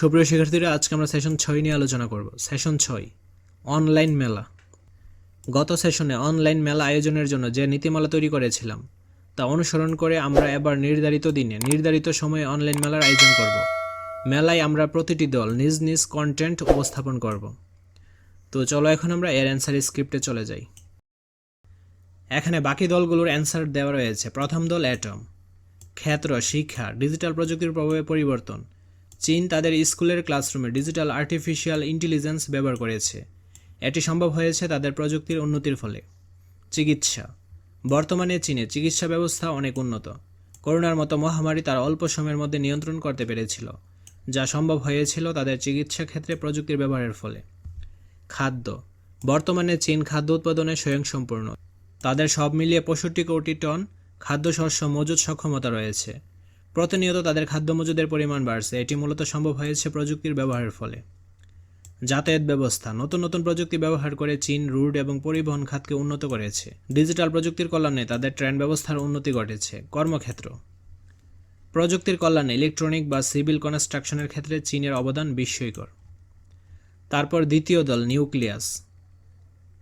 সুপ্রিয় শিক্ষার্থীরা, আজকে আমরা সেশন ছয় নিয়ে আলোচনা করব। সেশন ছয় অনলাইন মেলা। গত সেশনে অনলাইন মেলা আয়োজনের জন্য যে নীতিমালা তৈরি করেছিলাম, তা অনুসরণ করে আমরা এবার নির্ধারিত দিনে, নির্ধারিত সময়ে অনলাইন মেলার আয়োজন করব। মেলায় আমরা প্রতিটি দল নিজ নিজ কন্টেন্ট উপস্থাপন করব। তো চলো এখন আমরা এর অ্যান্সার স্ক্রিপ্টে চলে যাই। এখানে বাকি দলগুলোর অ্যান্সার দেওয়া রয়েছে। প্রথম দল অ্যাটম ক্ষেত্র, শিক্ষা ডিজিটাল প্রযুক্তির প্রভাবে পরিবর্তন। চীন তাদের স্কুলের ক্লাসরুমে ডিজিটাল আর্টিফিশিয়াল ইন্টেলিজেন্স ব্যবহার করেছে। এটি সম্ভব হয়েছে তাদের প্রযুক্তির উন্নতির ফলে। চিকিৎসা। বর্তমানে চীনে চিকিৎসা ব্যবস্থা অনেক উন্নত। করোনার মতো মহামারী তার অল্প সময়ের মধ্যে নিয়ন্ত্রণ করতে পেরেছিল, যা সম্ভব হয়েছিল তাদের চিকিৎসা ক্ষেত্রে প্রযুক্তির ব্যবহারের ফলে। খাদ্য। বর্তমানে চীন খাদ্য উৎপাদনে স্বয়ংসম্পূর্ণ। তাদের সব মিলিয়ে পঁয়ষট্টি কোটি টন খাদ্যশস্য মজুদ সক্ষমতা রয়েছে। প্রতিনিয়ত তাদের খাদ্য মজুদের পরিমাণ বাড়ছে। এটি মূলত সম্ভব হয়েছে প্রযুক্তির ব্যবহারের ফলে। যাতায়াত ব্যবস্থা, নতুন নতুন প্রযুক্তি ব্যবহার করে চীন, রুট এবং পরিবহন খাতকে উন্নত করেছে। ডিজিটাল প্রযুক্তির কল্যাণে তাদের ট্রেন ব্যবস্থার উন্নতি ঘটেছে। কর্মক্ষেত্র। প্রযুক্তির কল্যাণে ইলেকট্রনিক বা সিভিল কনস্ট্রাকশনের ক্ষেত্রে চীনের অবদান বিস্ময়কর। তারপর দ্বিতীয় দল, নিউক্লিয়াস।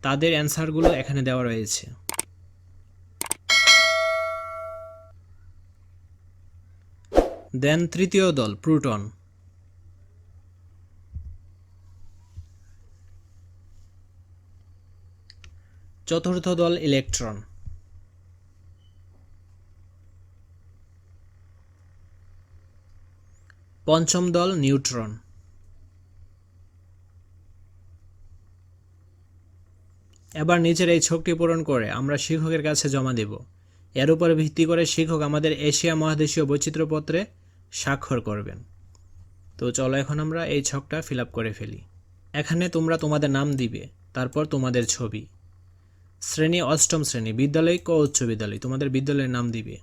তাদের অ্যান্সারগুলো এখানে দেওয়া রয়েছে। দেন তৃতীয় দল প্রুটন চতুর্থ দল ইলেকট্রন পঞ্চম দল নিউট্রন এবার নিচের এই ছকটি পূরণ করে আমরা শিক্ষকের কাছে জমা দেব। এর উপর ভিত্তি করে শিক্ষক আমাদের এশিয়া মহাদেশীয় বৈচিত্র্যপত্রে স্বাক্ষর করবেন। তো চলো এখন আমরা এই ছকটা ফিল করে ফেলি। এখানে তোমরা তোমাদের নাম দিবে, তারপর তোমাদের ছবি। শ্রেণি, অষ্টম শ্রেণি, বিদ্যালয় ক উচ্চ বিদ্যালয়, তোমাদের বিদ্যালয়ের নাম দিবে।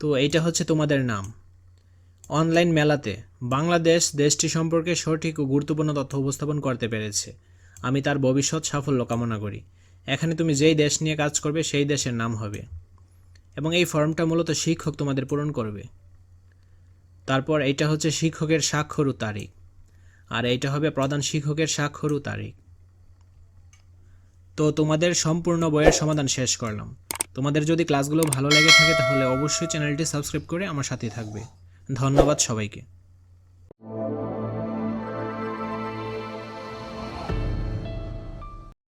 তো এইটা হচ্ছে তোমাদের নাম। অনলাইন মেলাতে বাংলাদেশ দেশটি সম্পর্কে সঠিক ও গুরুত্বপূর্ণ তথ্য উপস্থাপন করতে পেরেছে। আমি তার ভবিষ্যৎ সাফল্য কামনা করি। এখানে তুমি যেই দেশ নিয়ে কাজ করবে, সেই দেশের নাম হবে। এবং এই ফর্মটা মূলত শিক্ষক তোমাদের পূরণ করবে। তারপর এটা হচ্ছে শিক্ষকের স্বাক্ষর তারিখ। আর এটা হবে প্রধান শিক্ষকের স্বাক্ষর তারিখ। তো তোমাদের সম্পূর্ণ বইয়ের সমাধান শেষ করলাম। তোমাদের যদি ক্লাসগুলো ভালো লেগে থাকে তাহলে অবশ্যই চ্যানেলটি সাবস্ক্রাইব করে আমার সাথে থাকবে। ধন্যবাদ সবাইকে।